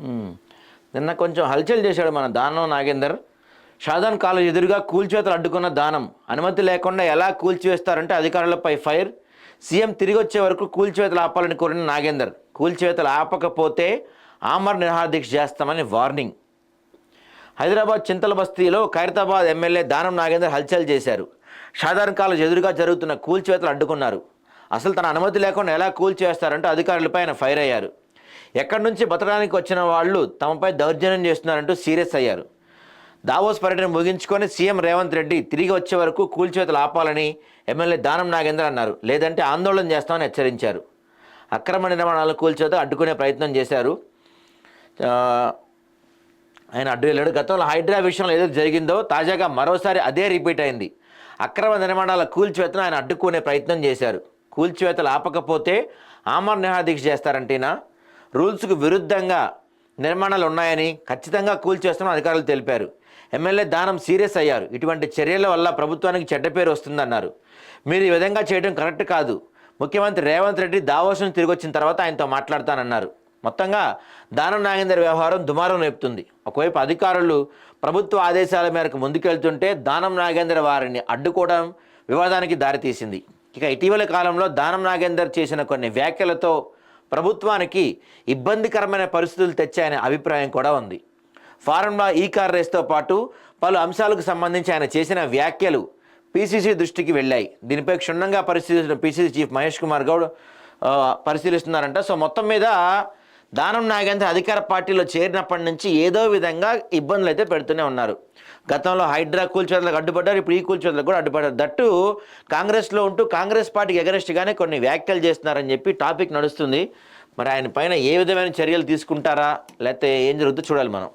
నిన్న కొంచెం హల్చల్ చేశాడు మన దానం నాగేందర్. షాదాన్ కాలేజ్ ఎదురుగా కూల్చేతలు అడ్డుకున్న దానం. అనుమతి లేకుండా ఎలా కూల్చివేస్తారంటే అధికారులపై ఫైర్. సీఎం తిరిగి వచ్చే వరకు కూల్చివేతలు ఆపాలని కోరిన నాగేందర్. కూల్చివేతలు ఆపకపోతే ఆమర్ నిరాహారదీక్ష చేస్తామని వార్నింగ్. హైదరాబాద్ చింతల బస్తీలో ఖైరతాబాద్ ఎమ్మెల్యే దానం నాగేందర్ హల్చల్ చేశారు. షాదాన్ కాలేజ్ ఎదురుగా జరుగుతున్న కూల్చివేతలు అడ్డుకున్నారు. అసలు తన అనుమతి లేకుండా ఎలా కూల్చివేస్తారంటే అధికారులపై ఆయన ఫైర్ అయ్యారు. ఎక్కడి నుంచి బతకడానికి వచ్చిన వాళ్ళు తమపై దౌర్జన్యం చేస్తున్నారంటూ సీరియస్ అయ్యారు. దావోస్ పర్యటన ముగించుకొని సీఎం రేవంత్ రెడ్డి తిరిగి వచ్చే వరకు కూల్చివేతలు ఆపాలని ఎమ్మెల్యే దానం నాగేందర్ అన్నారు. లేదంటే ఆందోళన చేస్తామని హెచ్చరించారు. అక్రమ నిర్మాణాలు కూల్చేత అడ్డుకునే ప్రయత్నం చేశారు. ఆయన అడ్డు వెళ్ళాడు. గతంలో హైడ్రా విషయంలో ఏదో జరిగిందో తాజాగా మరోసారి అదే రిపీట్ అయింది. అక్రమ నిర్మాణాల కూల్చివేతను ఆయన అడ్డుకునే ప్రయత్నం చేశారు. కూల్చివేతలు ఆపకపోతే ఆమర్ నిహాదీక్ష చేస్తారంటేనా? రూల్స్కు విరుద్ధంగా నిర్మాణాలు ఉన్నాయని ఖచ్చితంగా కూల్చేస్తున్న అధికారులు తెలిపారు. ఎమ్మెల్యే దానం సీరియస్ అయ్యారు. ఇటువంటి చర్యల వల్ల ప్రభుత్వానికి చెడ్డ పేరు వస్తుందన్నారు. మీరు ఈ విధంగా చేయడం కరెక్ట్ కాదు. ముఖ్యమంత్రి రేవంత్ రెడ్డి దావోసం తిరిగి వచ్చిన తర్వాత ఆయనతో మాట్లాడతానన్నారు. మొత్తంగా దానం నాగేందర్ వ్యవహారం దుమారం రేపుతుంది. ఒకవైపు అధికారులు ప్రభుత్వ ఆదేశాల మేరకు ముందుకెళ్తుంటే దానం నాగేందర్ వారిని అడ్డుకోవడం వివాదానికి దారితీసింది. ఇక ఇటీవల కాలంలో దానం నాగేందర్ చేసిన కొన్ని వ్యాఖ్యలతో ప్రభుత్వానికి ఇబ్బందికరమైన పరిస్థితులు తెచ్చాయనే అభిప్రాయం కూడా ఉంది. ఫార్ములా ఈ కార్ రేస్తో పాటు పలు అంశాలకు సంబంధించి ఆయన చేసిన వ్యాఖ్యలు పీసీసీ దృష్టికి వెళ్ళాయి. దీనిపై క్షుణ్ణంగా పరిశీలిస్తున్న పీసీసీ చీఫ్ మహేష్ కుమార్ గౌడ్ పరిశీలిస్తున్నారంట. సో మొత్తం మీద దానం నాగేంద్ర అధికార పార్టీలో చేరినప్పటి నుంచి ఏదో విధంగా ఇబ్బందులు అయితే పెడుతూనే ఉన్నారు. గతంలో హైడ్రా కూల్చేతలకు అడ్డుపడ్డారు ఇప్పుడు ఈ కూల్చేతలకు కూడా అడ్డుపడ్డారు. దట్టు కాంగ్రెస్లో ఉంటూ కాంగ్రెస్ పార్టీకి ఎగరెస్ట్గానే కొన్ని వ్యాఖ్యలు చేస్తున్నారని చెప్పి టాపిక్ నడుస్తుంది. మరి ఆయన పైన ఏ విధమైన చర్యలు తీసుకుంటారా లేకపోతే ఏం జరుగుతుందో చూడాలి మనం.